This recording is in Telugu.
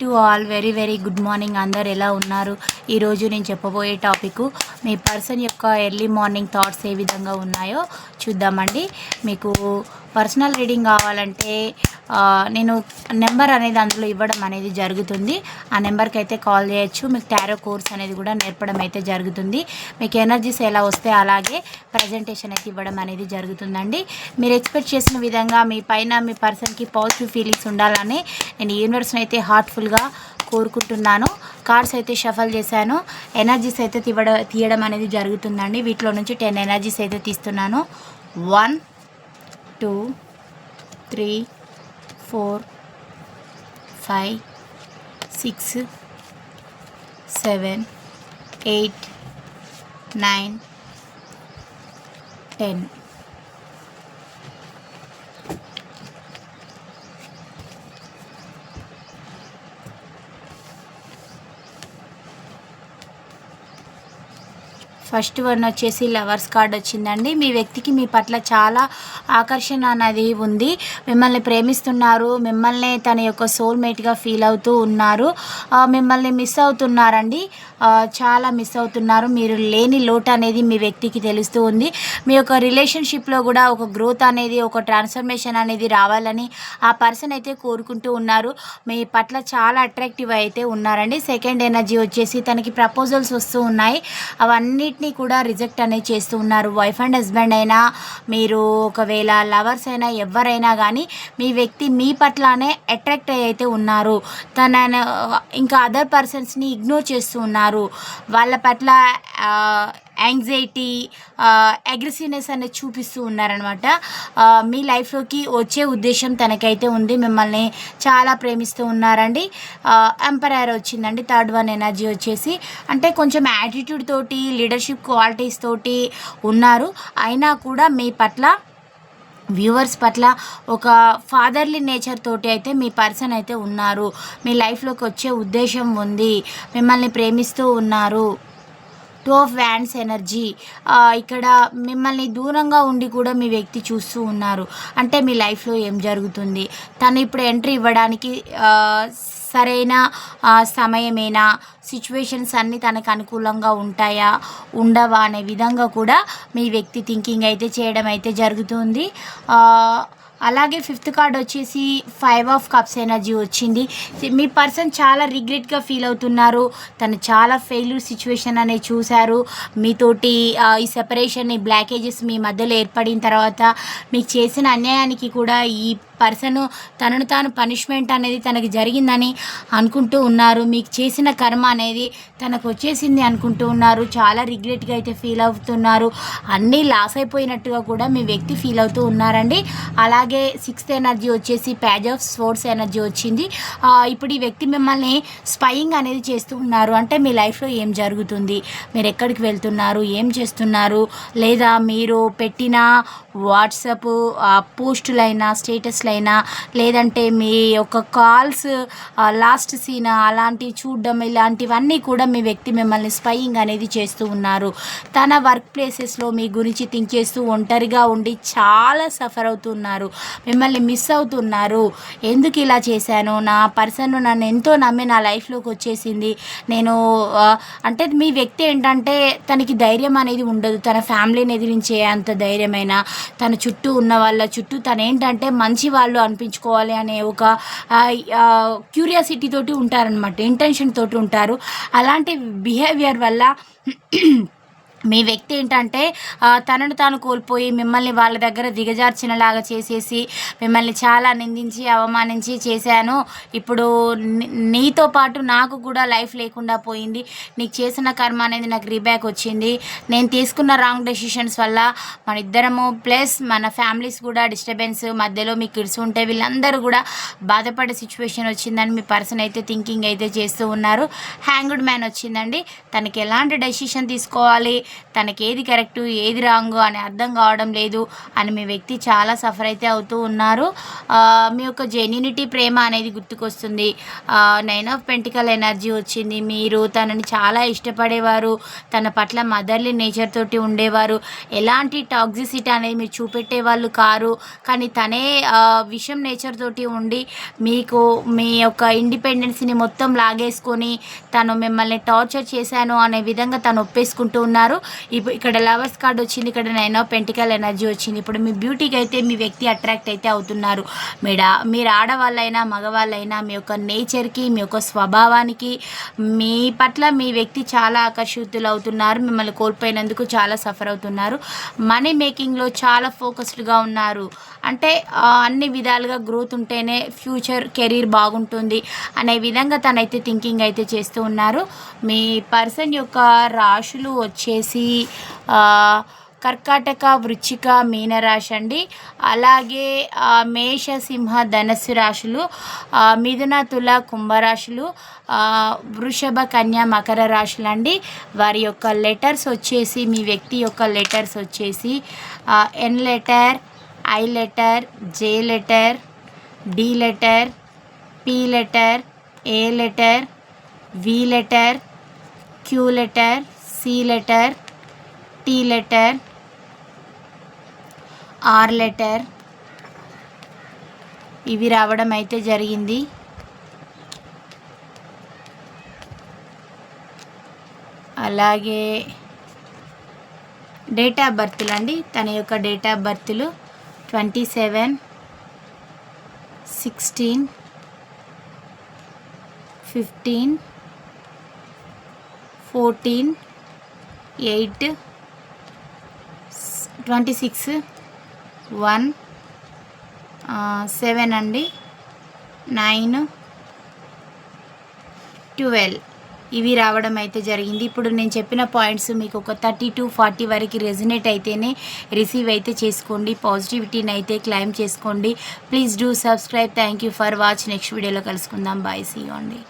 To all very very good morning. అందరు ఎలా ఉన్నారు? ఈరోజు నేను చెప్పబోయే టాపిక్ మీ పర్సన్ యొక్క ఎర్లీ మార్నింగ్ థాట్స్ ఏ విధంగా ఉన్నాయో చూద్దామండి. మీకు పర్సనల్ రీడింగ్ కావాలంటే నేను నెంబర్ అనేది అందులో ఇవ్వడం అనేది జరుగుతుంది. ఆ నెంబర్కి అయితే కాల్ చేయొచ్చు. మీకు టారో కోర్స్ అనేది కూడా నేర్పడం అయితే జరుగుతుంది. మీకు ఎనర్జీస్ ఎలా వస్తే అలాగే ప్రజెంటేషన్ అయితే ఇవ్వడం అనేది జరుగుతుందండి. మీరు ఎక్స్పెక్ట్ చేసిన విధంగా మీ పైన మీ పర్సన్కి పాజిటివ్ ఫీలింగ్స్ ఉండాలని నేను యూనివర్స్ని అయితే హార్ట్ఫుల్గా కోరుకుంటున్నాను. కార్డ్స్ అయితే షఫల్ చేశాను. ఎనర్జీస్ అయితే తీవడ తీయడం అనేది జరుగుతుందండి. వీటిలో నుంచి టెన్ ఎనర్జీస్ అయితే తీస్తున్నాను. One two three four five six seven eight nine ten first one వచ్చేసి లవర్స్ కార్డ్ వచ్చిందండి. మీ వ్యక్తికి మీ పట్ల చాలా ఆకర్షణ అనేది ఉంది. మిమ్మల్ని ప్రేమిస్తున్నారు. మిమ్మల్ని తన యొక్క సోల్మేట్గా ఫీల్ అవుతూ ఉన్నారు. మిమ్మల్ని మిస్ అవుతున్నారండి. చాలా మిస్ అవుతున్నారు. మీరు లేని లోటు అనేది మీ వ్యక్తికి తెలుస్తూ ఉంది. మీ యొక్క రిలేషన్షిప్లో కూడా ఒక గ్రోత్ అనేది ఒక ట్రాన్స్ఫర్మేషన్ అనేది రావాలని ఆ పర్సన్ అయితే కోరుకుంటూ ఉన్నారు. మీ పట్ల చాలా అట్రాక్టివ్ అయితే ఉన్నారండి. సెకండ్ ఎనర్జీ వచ్చేసి తనకి ప్రపోజల్స్ వస్తూ ఉన్నాయి. అవన్నిటిని కూడా రిజెక్ట్ అనేది చేస్తూ ఉన్నారు. వైఫ్ అండ్ హస్బెండ్ అయినా మీరు ఒకవేళ లవర్స్ అయినా ఎవరైనా కానీ మీ వ్యక్తి మీ పట్లనే అట్రాక్ట్ అయ్యి అయితే ఉన్నారు. తన ఇంకా అదర్ పర్సన్స్ని ఇగ్నోర్ చేస్తూ ఉన్నారు. వాళ్ళ పట్ల యాంగ్జైటీ అగ్రెసివ్నెస్ అనేది చూపిస్తూ ఉన్నారనమాట మీ లైఫ్లోకి వచ్చే ఉద్దేశం తనకైతే ఉంది. మిమ్మల్ని చాలా ప్రేమిస్తూ ఉన్నారండి. ఎంపరర్ వచ్చిందండి. థర్డ్ వన్ ఎనర్జీ వచ్చేసి అంటే కొంచెం యాటిట్యూడ్ తోటి లీడర్షిప్ క్వాలిటీస్ తోటి ఉన్నారు. అయినా కూడా మీ పట్ల వ్యూవర్స్ పట్ల ఒక ఫాదర్లీ నేచర్ తోటి అయితే మీ పర్సన్ అయితే ఉన్నారు. మీ లైఫ్లోకి వచ్చే ఉద్దేశం ఉంది. మిమ్మల్ని ప్రేమిస్తూ ఉన్నారు. Two of wands energy. ఇక్కడ మిమ్మల్ని దూరంగా ఉండి కూడా మీ వ్యక్తి చూస్తూ ఉన్నారు. అంటే మీ లైఫ్లో ఏం జరుగుతుంది? తను ఇప్పుడు ఎంట్రీ ఇవ్వడానికి సరైన సమయమేనా? సిచ్యువేషన్స్ అన్నీ తనకు అనుకూలంగా ఉంటాయా? ఉండవా? అనే విధంగా కూడా మీ వ్యక్తి థింకింగ్ అయితే చేయడం అయితే జరుగుతుంది. అలాగే ఫిఫ్త్ కార్డ్ వచ్చేసి ఫైవ్ ఆఫ్ కప్స్ ఎనర్జీ వచ్చింది. మీ పర్సన్ చాలా రిగ్రెట్గా ఫీల్ అవుతున్నారు. తను చాలా ఫెయిల్యూర్ సిచ్యువేషన్ అనేది చూశారు. మీతోటి ఈ సెపరేషన్ ఈ బ్లాకేజెస్ మీ మధ్యలో ఏర్పడిన తర్వాత మీకు చేసిన అన్యాయానికి కూడా ఈ పర్సన్ తనను తాను పనిష్మెంట్ అనేది తనకి జరిగిందని అనుకుంటూ ఉన్నారు. మీకు చేసిన కర్మ అనేది తనకు వచ్చేసింది అనుకుంటూ ఉన్నారు. చాలా రిగ్రెట్గా అయితే ఫీల్ అవుతున్నారు. అన్నీ లాస్ అయిపోయినట్టుగా కూడా మీ వ్యక్తి ఫీల్ అవుతూ ఉన్నారండి. అలాగే సిక్స్త్ ఎనర్జీ వచ్చేసి ప్యాజ్ ఆఫ్ స్పోర్ట్స్ ఎనర్జీ వచ్చింది. ఇప్పుడు ఈ వ్యక్తి మిమ్మల్ని స్పయింగ్ అనేది చేస్తూ ఉన్నారు. అంటే మీ లైఫ్లో ఏం జరుగుతుంది? మీరు ఎక్కడికి వెళ్తున్నారు? ఏం చేస్తున్నారు? లేదా మీరు పెట్టిన వాట్సప్ పోస్టులైనా అయినా లేదంటే మీ యొక్క కాల్స్ లాస్ట్ సీన్ అలాంటివి చూడడం ఇలాంటివన్నీ కూడా మీ వ్యక్తి మిమ్మల్ని స్పయింగ్ అనేది చేస్తూ ఉన్నారు. తన వర్క్ ప్లేసెస్లో మీ గురించి థింక్ చేస్తూ ఒంటరిగా ఉండి చాలా సఫర్ అవుతున్నారు. మిమ్మల్ని మిస్ అవుతున్నారు. ఎందుకు ఇలా చేశాను? నా పర్సన్ నన్ను ఎంతో నమ్మి నా లైఫ్లోకి వచ్చేసింది. నేను అంటే మీ వ్యక్తి ఏంటంటే తనకి ధైర్యం అనేది ఉండదు. తన ఫ్యామిలీని ఎదిరించే అంత ధైర్యమైన తన చుట్టూ ఉన్న వాళ్ళ చుట్టూ తను ఏంటంటే మంచి వాళ్ళు అనిపించుకోవాలి అనే ఒక క్యూరియాసిటీ తోటి ఉంటారనమాట ఇంటెన్షన్ తోటి ఉంటారు. అలాంటి బిహేవియర్ వల్ల మీ వ్యక్తి ఏంటంటే తనను తాను కోల్పోయి మిమ్మల్ని వాళ్ళ దగ్గర దిగజార్చినలాగా చేసేసి మిమ్మల్ని చాలా నిందించి అవమానించి చేశాను. ఇప్పుడు నీతో పాటు నాకు కూడా లైఫ్ లేకుండా పోయింది. నీకు చేసిన కర్మ అనేది నాకు రీబ్యాక్ వచ్చింది. నేను తీసుకున్న రాంగ్ డెసిషన్స్ వల్ల మన ఇద్దరము ప్లస్ మన ఫ్యామిలీస్ కూడా డిస్టర్బెన్స్ మధ్యలో మీ కిడ్స్ ఉంటే వీళ్ళందరూ కూడా బాధపడే సిచ్యువేషన్ వచ్చిందని మీ పర్సన్ అయితే థింకింగ్ అయితే చేస్తూ ఉన్నారు. హ్యాంగ్డ్ మ్యాన్ వచ్చిందండి. తనకి ఎలాంటి డెసిషన్ తీసుకోవాలి? తనకి ఏది కరెక్టు ఏది రాంగు అని అర్థం కావడం లేదు అని మీ వ్యక్తి చాలా సఫర్ అయితే అవుతూ ఉన్నారు. మీ యొక్క జెన్యునిటీ ప్రేమ అనేది గుర్తుకొస్తుంది. నైన్ ఆఫ్ పెంటికల్ ఎనర్జీ వచ్చింది. మీరు తనని చాలా ఇష్టపడేవారు తన పట్ల మదర్లీ నేచర్ తోటి ఉండేవారు. ఎలాంటి టాక్సిసిటీ అనేది మీరు చూపెట్టే వాళ్ళు కారు. కానీ తనే విషం నేచర్ తోటి ఉండి మీకు మీ యొక్క ఇండిపెండెన్స్ని మొత్తం లాగేసుకొని తను మిమ్మల్ని టార్చర్ చేశాను అనే విధంగా తను ఒప్పేసుకుంటూ ఉన్నారు. ఇప్పుడు ఇక్కడ లవర్స్ కార్డ్ వచ్చింది ఇక్కడ నైన్ ఆఫ్ పెంటికల్ ఎనర్జీ వచ్చింది. ఇప్పుడు మీ బ్యూటీకి అయితే మీ వ్యక్తి అట్రాక్ట్ అయితే అవుతున్నారు. మీడ మీరు ఆడవాళ్ళైనా మగవాళ్ళైనా మీ యొక్క నేచర్కి మీ యొక్క స్వభావానికి మీ పట్ల మీ వ్యక్తి చాలా ఆకర్షితులు అవుతున్నారు. మిమ్మల్ని కోల్పోయినందుకు చాలా సఫర్ అవుతున్నారు. మనీ మేకింగ్లో చాలా ఫోకస్డ్గా ఉన్నారు. అంటే అన్ని విధాలుగా గ్రోత్ ఉంటేనే ఫ్యూచర్ కెరీర్ బాగుంటుంది అనే విధంగా తనైతే థింకింగ్ అయితే చేస్తూ ఉన్నారు. మీ పర్సన్ యొక్క రాశులు వచ్చేసి వచ్చేసి కర్కాటక వృచ్చిక మీనరాశి అండి. అలాగే మేషసింహ మేష సింహ ధనస్సు రాశులు మిథున తుల కుంభరాశులు వృషభ కన్య మకర రాశులు అండి. వారి యొక్క లెటర్స్ వచ్చేసి మీ వ్యక్తి యొక్క లెటర్స్ వచ్చేసి N letter I letter J letter D letter P letter A letter V letter Q letter C letter T letter R letter. ఇవి రావడం అయితే జరిగింది. అలాగే డేట్ ఆఫ్ బర్త్లు అండి. తన యొక్క date of బర్త్లు twenty seven sixteen fifteen fourteen eight twenty six one seven అండి. Nine twelve. ఇవి రావడం అయితే జరిగింది. ఇప్పుడు నేను చెప్పిన పాయింట్స్ మీకు ఒక థర్టీ టు ఫార్టీ వరకు రెజినేట్ అయితేనే రిసీవ్ అయితే చేసుకోండి. పాజిటివిటీని అయితే క్లైమ్ చేసుకోండి. Please do subscribe. Thank you for watch. Next వీడియోలో కలుసుకుందాం. బాయ్. సీ అండి.